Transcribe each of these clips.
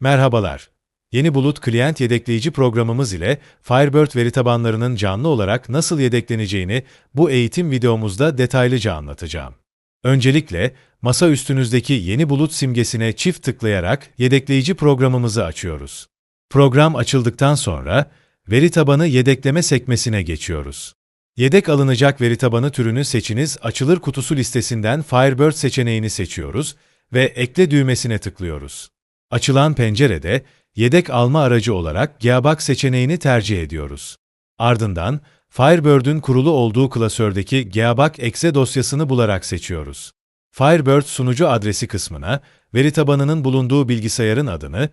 Merhabalar. Yeni Bulut Klient Yedekleyici programımız ile Firebird veri tabanlarının canlı olarak nasıl yedekleneceğini bu eğitim videomuzda detaylıca anlatacağım. Öncelikle masa üstünüzdeki Yeni Bulut simgesine çift tıklayarak yedekleyici programımızı açıyoruz. Program açıldıktan sonra veri tabanı yedekleme sekmesine geçiyoruz. Yedek alınacak veri tabanı türünü seçiniz açılır kutusu listesinden Firebird seçeneğini seçiyoruz ve ekle düğmesine tıklıyoruz. Açılan pencerede yedek alma aracı olarak Gearbox seçeneğini tercih ediyoruz. Ardından Firebird'ün kurulu olduğu klasördeki Gearbox exe dosyasını bularak seçiyoruz. Firebird sunucu adresi kısmına veri tabanının bulunduğu bilgisayarın adını,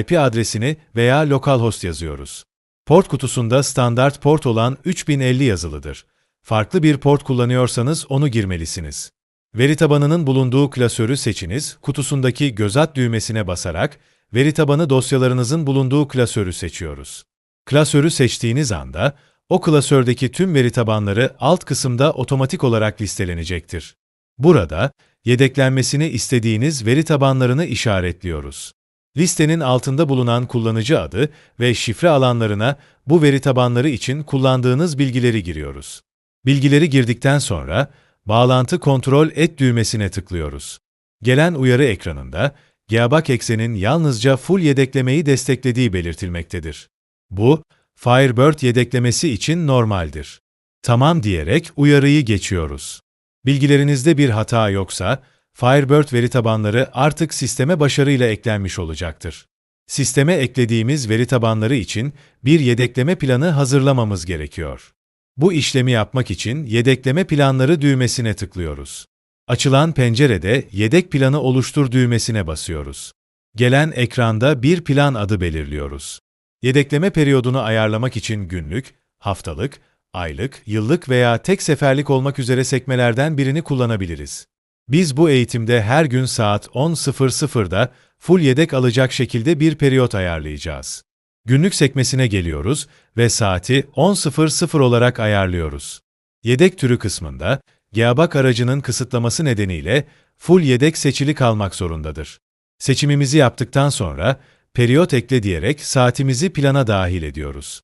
IP adresini veya localhost yazıyoruz. Port kutusunda standart port olan 3050 yazılıdır. Farklı bir port kullanıyorsanız onu girmelisiniz. Veri tabanının bulunduğu klasörü seçiniz, kutusundaki göz at düğmesine basarak veri tabanı dosyalarınızın bulunduğu klasörü seçiyoruz. Klasörü seçtiğiniz anda o klasördeki tüm veri tabanları alt kısımda otomatik olarak listelenecektir. Burada yedeklenmesini istediğiniz veri tabanlarını işaretliyoruz. Listenin altında bulunan kullanıcı adı ve şifre alanlarına bu veri tabanları için kullandığınız bilgileri giriyoruz. Bilgileri girdikten sonra Bağlantı kontrol et düğmesine tıklıyoruz. Gelen uyarı ekranında Gearbox eksenin yalnızca full yedeklemeyi desteklediği belirtilmektedir. Bu, Firebird yedeklemesi için normaldir. Tamam diyerek uyarıyı geçiyoruz. Bilgilerinizde bir hata yoksa, Firebird veri tabanları artık sisteme başarıyla eklenmiş olacaktır. Sisteme eklediğimiz veri tabanları için bir yedekleme planı hazırlamamız gerekiyor. Bu işlemi yapmak için Yedekleme Planları düğmesine tıklıyoruz. Açılan pencerede Yedek Planı Oluştur düğmesine basıyoruz. Gelen ekranda bir plan adı belirliyoruz. Yedekleme periyodunu ayarlamak için günlük, haftalık, aylık, yıllık veya tek seferlik olmak üzere sekmelerden birini kullanabiliriz. Biz bu eğitimde her gün saat 10.00'da full yedek alacak şekilde bir periyot ayarlayacağız. Günlük sekmesine geliyoruz ve saati 10.00 olarak ayarlıyoruz. Yedek türü kısmında, GEABAK aracının kısıtlaması nedeniyle full yedek seçili kalmak zorundadır. Seçimimizi yaptıktan sonra periyot ekle diyerek saatimizi plana dahil ediyoruz.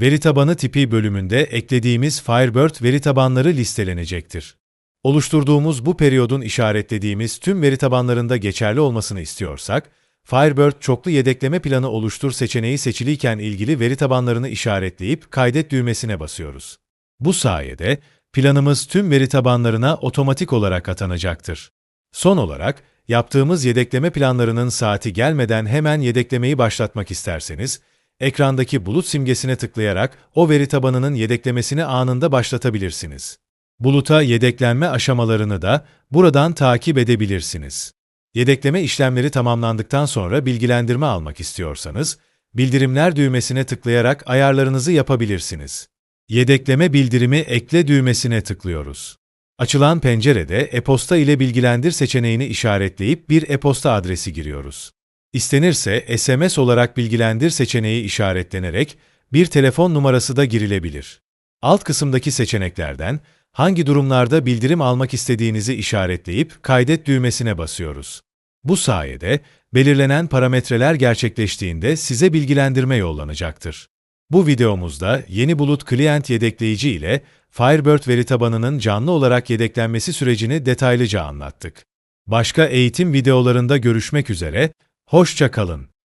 Veri tabanı tipi bölümünde eklediğimiz Firebird veri tabanları listelenecektir. Oluşturduğumuz bu periyodun işaretlediğimiz tüm veri tabanlarında geçerli olmasını istiyorsak, Firebird çoklu yedekleme planı oluştur seçeneği seçiliyken ilgili veri tabanlarını işaretleyip kaydet düğmesine basıyoruz. Bu sayede planımız tüm veri tabanlarına otomatik olarak atanacaktır. Son olarak, yaptığımız yedekleme planlarının saati gelmeden hemen yedeklemeyi başlatmak isterseniz, ekrandaki bulut simgesine tıklayarak o veri tabanının yedeklemesini anında başlatabilirsiniz. Buluta yedeklenme aşamalarını da buradan takip edebilirsiniz. Yedekleme işlemleri tamamlandıktan sonra bilgilendirme almak istiyorsanız, bildirimler düğmesine tıklayarak ayarlarınızı yapabilirsiniz. Yedekleme bildirimi ekle düğmesine tıklıyoruz. Açılan pencerede e-posta ile bilgilendir seçeneğini işaretleyip bir e-posta adresi giriyoruz. İstenirse SMS olarak bilgilendir seçeneği işaretlenerek bir telefon numarası da girilebilir. Alt kısımdaki seçeneklerden hangi durumlarda bildirim almak istediğinizi işaretleyip kaydet düğmesine basıyoruz. Bu sayede belirlenen parametreler gerçekleştiğinde size bilgilendirme yollanacaktır. Bu videomuzda yeni bulut client yedekleyici ile Firebird veri tabanının canlı olarak yedeklenmesi sürecini detaylıca anlattık. Başka eğitim videolarında görüşmek üzere, hoşça kalın.